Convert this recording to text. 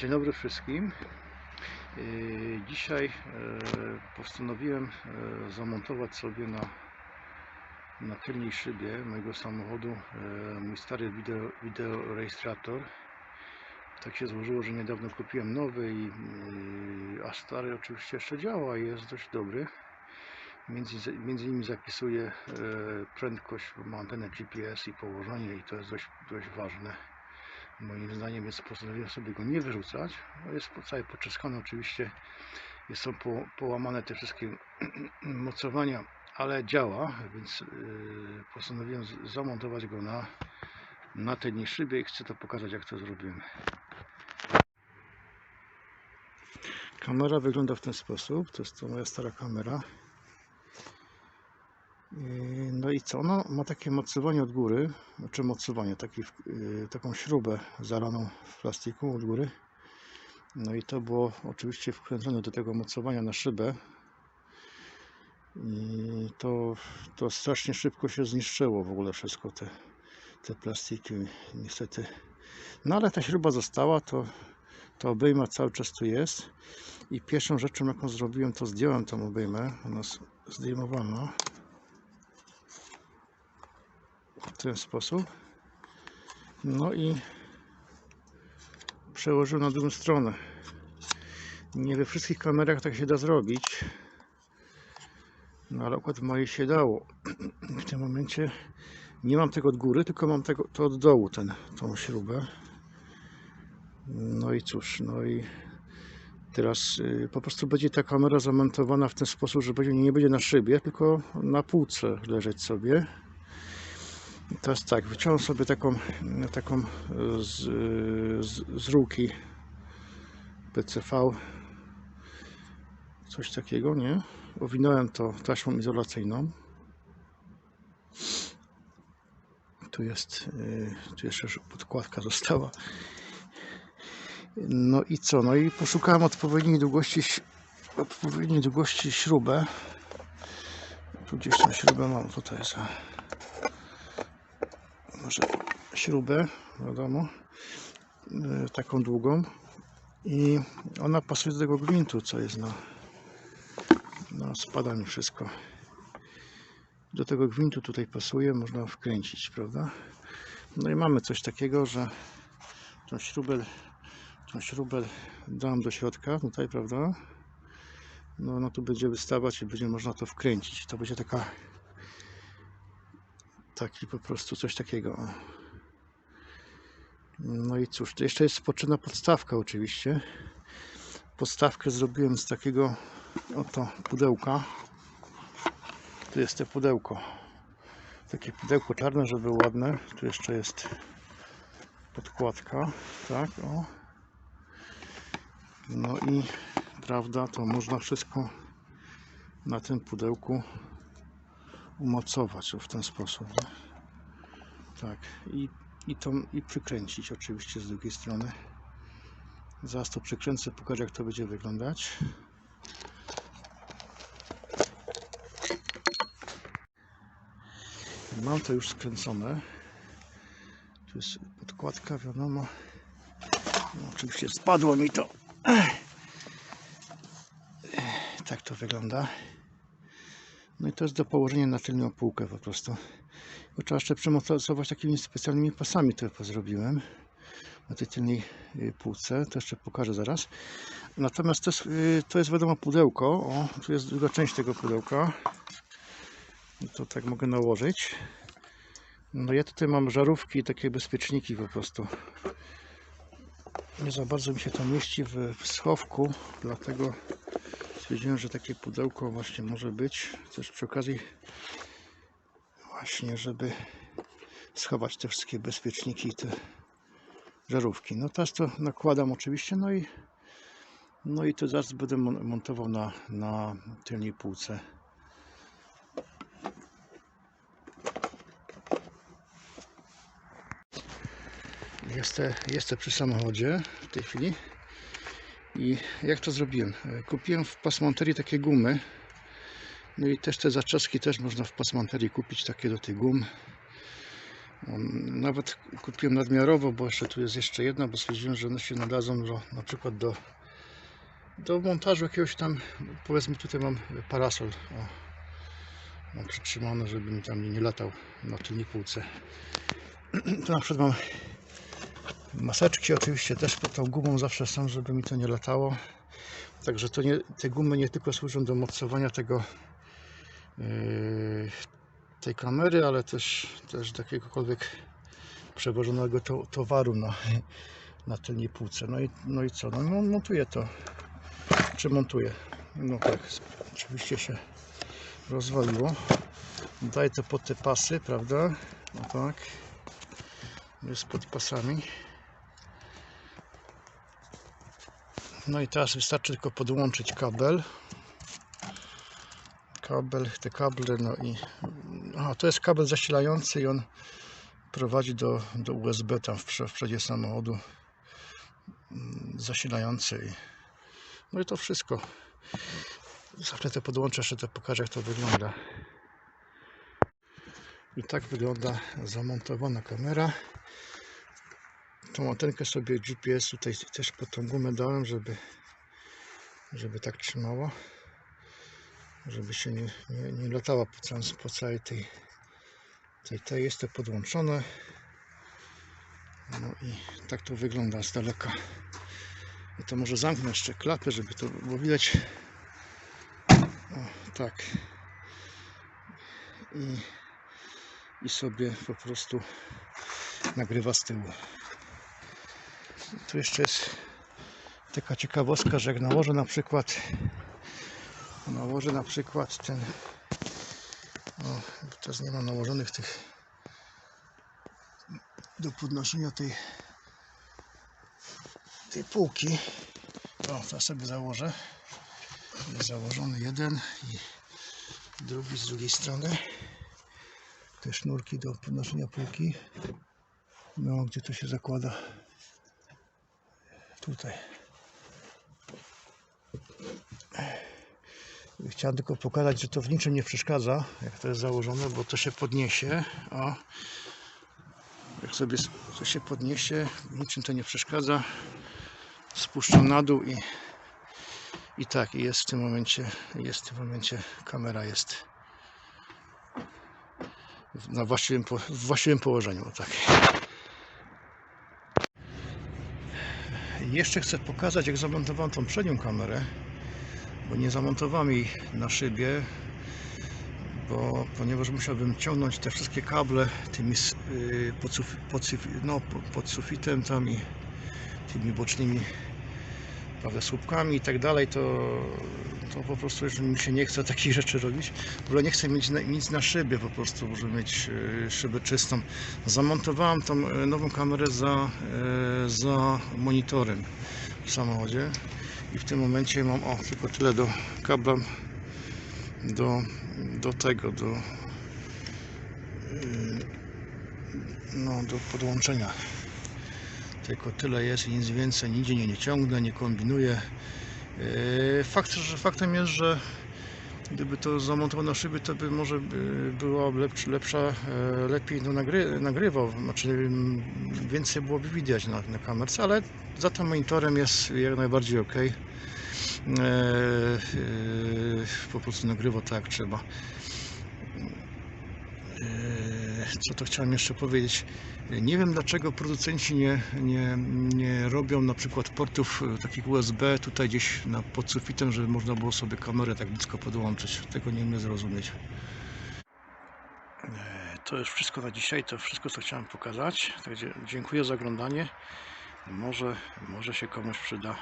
Dzień dobry wszystkim. Yy, Dzisiaj e, postanowiłem e, zamontować sobie na, na tylnej szybie mojego samochodu e, mój stary wideo, wideo rejestrator. Tak się złożyło, że niedawno kupiłem nowy, i, a stary oczywiście jeszcze działa i jest dość dobry. Między, między innymi zapisuje e, prędkość, bo ma antenę GPS i położenie i to jest dość, dość ważne moim zdaniem, więc postanowiłem sobie go nie wyrzucać. No jest cały poczeskany oczywiście, jest są po, połamane te wszystkie mocowania, ale działa, więc yy, postanowiłem zamontować go na, na tej szybie i chcę to pokazać jak to zrobiłem. Kamera wygląda w ten sposób, to jest to moja stara kamera. No i co? Ono ma takie mocowanie od góry, znaczy mocowanie, taki, yy, taką śrubę zalaną w plastiku od góry. No i to było oczywiście wkręcone do tego mocowania na szybę. I to, to strasznie szybko się zniszczyło w ogóle wszystko, te, te plastiki niestety. No ale ta śruba została, to, to obejma cały czas tu jest. I pierwszą rzeczą jaką zrobiłem, to zdjąłem tą obejmę, ona jest zdejmowana w ten sposób. No i przełożył na drugą stronę. Nie we wszystkich kamerach tak się da zrobić. No ale akurat w mojej się dało. W tym momencie nie mam tego od góry, tylko mam tego, to od dołu, ten, tą śrubę. No i cóż, no i teraz y, po prostu będzie ta kamera zamontowana w ten sposób, że będzie, nie będzie na szybie, tylko na półce leżeć sobie. Teraz tak, wyciąłem sobie taką, taką e, z, z, z ruki PCV coś takiego, nie? Owinąłem to taśmą izolacyjną. Tu jest, e, tu jeszcze podkładka została. No i co? No i poszukałem odpowiedniej długości, odpowiedniej długości śrubę. Tu gdzieś tą śrubę mam, tutaj jest. Może śrubę, wiadomo, e, taką długą. I ona pasuje do tego gwintu, co jest na no spada mi wszystko. Do tego gwintu tutaj pasuje, można wkręcić, prawda? No i mamy coś takiego, że tą śrubę tą śrubę dam do środka tutaj, prawda? No ona tu będzie wystawać i będzie można to wkręcić. To będzie taka taki po prostu coś takiego. No i cóż, to jeszcze jest spoczyna podstawka oczywiście. Podstawkę zrobiłem z takiego oto pudełka. Tu jest to pudełko. Takie pudełko czarne, żeby ładne. Tu jeszcze jest podkładka. Tak, o. No i prawda, to można wszystko na tym pudełku umocować w ten sposób. Nie? Tak, i, i, to, i przykręcić oczywiście z drugiej strony. Zaraz to przykręcę, pokażę jak to będzie wyglądać. Mam to już skręcone. Tu jest podkładka, wiadomo. No, oczywiście spadło mi to. Tak to wygląda. No i to jest do położenia na tylną półkę po prostu. Bo trzeba jeszcze przymocować takimi specjalnymi pasami, które pozrobiłem na tej tylnej y, półce. To jeszcze pokażę zaraz. Natomiast to jest, y, to jest wiadomo pudełko. O, tu jest druga część tego pudełka. I to tak mogę nałożyć. No ja tutaj mam żarówki i takie bezpieczniki po prostu. Nie za bardzo mi się to mieści w schowku, dlatego stwierdziłem, że takie pudełko właśnie może być. Też przy okazji właśnie, żeby schować te wszystkie bezpieczniki i te żarówki. No teraz to nakładam oczywiście, no i no i to zaraz będę mon- montował na, na tylnej półce. Jestem, jestem przy samochodzie w tej chwili. I jak to zrobiłem? E, Kupiłem w pasmonterii takie gumy. No i też te zaczaski też można w pasmonterii kupić takie do tych gum. Nawet kupiłem nadmiarowo, bo jeszcze tu jest jeszcze jedna, bo stwierdziłem, że one się nadadzą do, na przykład do, do montażu jakiegoś tam, powiedzmy tutaj mam parasol. O, mam przytrzymane, żeby mi tam nie, nie latał na tylnej półce. Tu na przykład mam maseczki oczywiście też pod tą gumą zawsze są, żeby mi to nie latało. Także to nie, te gumy nie tylko służą do mocowania tego yy, tej kamery, ale też, też do jakiegokolwiek przewożonego to, towaru na, na tylnej półce. No i, no i co? No i montuję to. Czy montuję? No tak, oczywiście się rozwaliło. Daję to pod te pasy, prawda? No tak. Jest pod pasami. No i teraz wystarczy tylko podłączyć kabel. Kabel, te kable, no i. To jest kabel zasilający i on prowadzi do, do USB tam w, w przodzie samochodu. mm, Zasilający. No i to wszystko. Zawsze to podłączę, jeszcze to pokażę jak to wygląda. I tak wygląda zamontowana kamera. Tą antenkę sobie GPS tutaj też pod tą gumę dałem, żeby, żeby tak trzymało. Żeby się nie, nie, nie latała po, całym, po całej tej, tej, tej. Jest to podłączone. No i tak to wygląda z daleka. I to może zamknę jeszcze klapę, żeby to było widać. O, tak. I, I sobie po prostu nagrywa z tyłu. Tu jeszcze jest taka ciekawostka, że jak nałożę na przykład nałożę na przykład ten o, teraz nie mam nałożonych tych do podnoszenia tej tej półki. O, to sobie założę. Jest założony jeden i drugi z drugiej strony. Te sznurki do podnoszenia półki. No gdzie to się zakłada tutaj. Chciałem tylko pokazać, że to w niczym nie przeszkadza, jak to jest założone, bo to się podniesie. O, jak sobie to się podniesie, niczym to nie przeszkadza. Spuszczam na dół i, i tak, i jest w tym momencie, jest w tym momencie, kamera jest na właściwym, w właściwym położeniu. Tak. Jeszcze chcę pokazać, jak zamontowałem tą przednią kamerę, bo nie zamontowałem jej na szybie, bo ponieważ musiałbym ciągnąć te wszystkie kable tymi y, pod, suf, pod, suf, no, po- pod sufitem tam i tymi bocznymi prawda, słupkami i tak dalej, to, to po prostu już mi się nie chce takich rzeczy robić. W ogóle nie chcę mieć na, nic na szybie po prostu, żeby mieć y, szybę czystą. Zamontowałem tą y, nową kamerę za, y, za monitorem w samochodzie i w tym momencie mam o tylko tyle do kabla do, do tego do no do podłączenia tylko tyle jest i nic więcej nigdzie nie, nie ciągnę, nie kombinuję Yy, fakt, że faktem jest, że gdyby to zamontował na szyby, to by może by była lepsza, lepsza e, lepiej no, nagry, nagrywał, znaczy więcej byłoby widać na, na kamerce, ale za tym monitorem jest jak najbardziej ok. E, e, po prostu nagrywa tak jak trzeba. Co to chciałem jeszcze powiedzieć? Nie wiem dlaczego producenci nie, nie, nie robią na przykład portów e, takich USB tutaj gdzieś na, pod sufitem, żeby można było sobie kamerę tak blisko podłączyć. Tego nie umiem zrozumieć. E, To już wszystko na dzisiaj, to wszystko co chciałem pokazać. Także dziękuję za oglądanie. Może, może się komuś przyda.